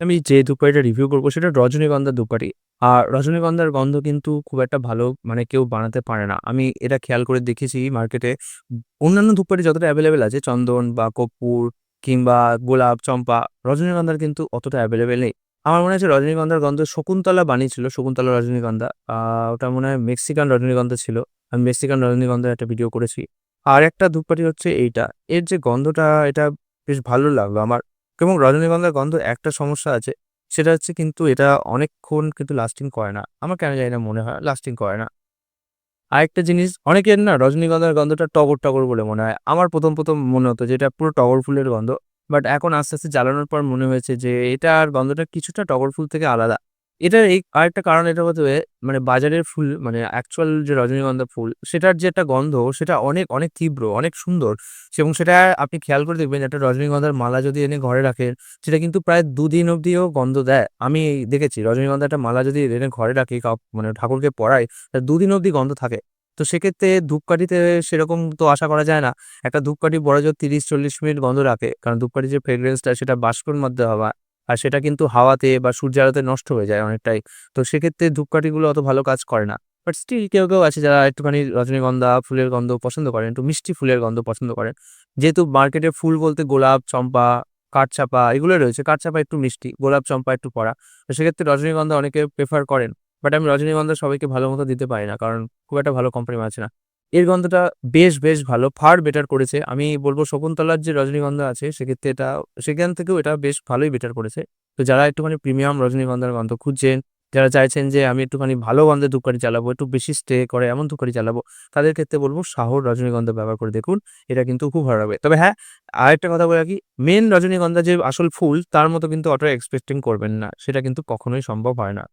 আমি যে ধূপকাঠিটা রিভিউ করব সেটা রজনীগন্ধার ধূপকাঠি। আর রজনীগন্ধার গন্ধ কিন্তু খুব একটা ভালো মানে কেউ বানাতে পারে না। আমি এটা খেয়াল করে দেখেছি মার্কেটে অন্যান্য ধূপকাঠি যতটা অ্যাভেলেবেল আছে চন্দন বা কর্পূর কিংবা গোলাপ, চম্পা, রজনীগন্ধার কিন্তু অতটা অ্যাভেলেবেল নেই। আমার মনে হচ্ছে রজনীগন্ধার গন্ধ শকুন্তলা বানিয়েছিল, শকুন্তলা রজনীগন্ধা। ওটা মনে হয় মেক্সিকান রজনীগন্ধা ছিল। আমি মেক্সিকান রজনীগন্ধার একটা ভিডিও করেছি। আর একটা ধূপকাঠি হচ্ছে এইটা। এর যে গন্ধটা এটা বেশ ভালো লাগল আমার এবং রজনীগন্ধার গন্ধ একটা সমস্যা আছে। সেটা হচ্ছে কিন্তু এটা অনেকক্ষণ কিন্তু লাস্টিং করে না। আমার কেন জানি না মনে হয় লাস্টিং করে না। আরেকটা জিনিস অনেকের না রজনীগন্ধার গন্ধটা টগর, টগর বলে মনে হয়। আমার ১ম, ১ম মনে হতো যে এটা পুরো টগর ফুলের গন্ধ। বাট এখন আস্তে, আস্তে জ্বালানোর পর মনে হয়েছে যে এটার গন্ধটা কিছুটা টগর ফুল থেকে আলাদা। এটার এই আরেকটা কারণ এটা হতে মানে বাজারের ফুল মানে অ্যাকচুয়াল যে রজনীগন্ধা ফুল সেটার যে একটা গন্ধ সেটা অনেক, অনেক তীব্র, অনেক সুন্দর এবং সেটা আপনি খেয়াল করে দেখবেন একটা রজনীগন্ধার মালা যদি এনে ঘরে রাখেন সেটা কিন্তু প্রায় দুদিন অবধিও গন্ধ দেয়। আমি দেখেছি রজনীগন্ধার একটা মালা যদি এনে ঘরে রাখি মানে ঠাকুরকে পরাই তা দুদিন অবধি গন্ধ থাকে। তো সেক্ষেত্রে ধূপকাঠিতে সেরকম তো আশা করা যায় না। একটা ধূপকাঠি বড় জোর ৩০-৪০ মিনিট গন্ধ রাখে। কারণ ধূপকাঠির যে ফ্রেগ্রেন্সটা সেটা বাষ্পের মধ্যে হওয়া আর সেটা কিন্তু হাওয়াতে বা সূর্যের আলোতে নষ্ট হয়ে যায় অনেকটাই। তো সেক্ষেত্রে ধূপকাঠিগুলো অত ভালো কাজ করে না। বাট স্টিল কেউ, কেউ আছে যারা একটুখানি রজনীগন্ধা ফুলের গন্ধ পছন্দ করেন, একটু মিষ্টি ফুলের গন্ধ পছন্দ করেন। যেহেতু মার্কেটে ফুল বলতে গোলাপ, চম্পা, কাঠচাপা এগুলোই রয়েছে। কাঠচাপা একটু মিষ্টি, গোলাপ, চম্পা একটু কড়া। তো সেক্ষেত্রে রজনীগন্ধা অনেকে প্রেফার করেন। বাট আমি রজনীগন্ধা সবাইকে ভালো মতো দিতে পারি না। কারণ খুব একটা ভালো কোম্পানি আছে না। এর গন্ধটা বেশ, বেশ ভালো। ফার বেটার করেছে। আমি বলব শকুন্তলার যে রজনীগন্ধা আছে সেক্ষেত্রে এটা সেখান থেকেও এটা বেশ ভালোই বেটার করেছে। তো যারা একটুখানি প্রিমিয়াম রজনীগন্ধার গন্ধ খুঁজছেন, যারা চাইছেন যে আমি একটুখানি ভালো গন্ধের ধূপকাঠি চালাবো, একটু বেশি স্টে করে এমন ধূপকাঠি চালাবো, তাদের ক্ষেত্রে বলব শাহর রজনীগন্ধা ব্যবহার করে দেখুন। এটা কিন্তু খুব ভালো হবে তবে হ্যাঁ, আরেকটা কথা বলে রাখি, মেইন রজনীগন্ধা যে আসল ফুল তার মতো কিন্তু অত এক্সপেক্টিং করবেন না। সেটা কিন্তু কখনোই সম্ভব হয় না।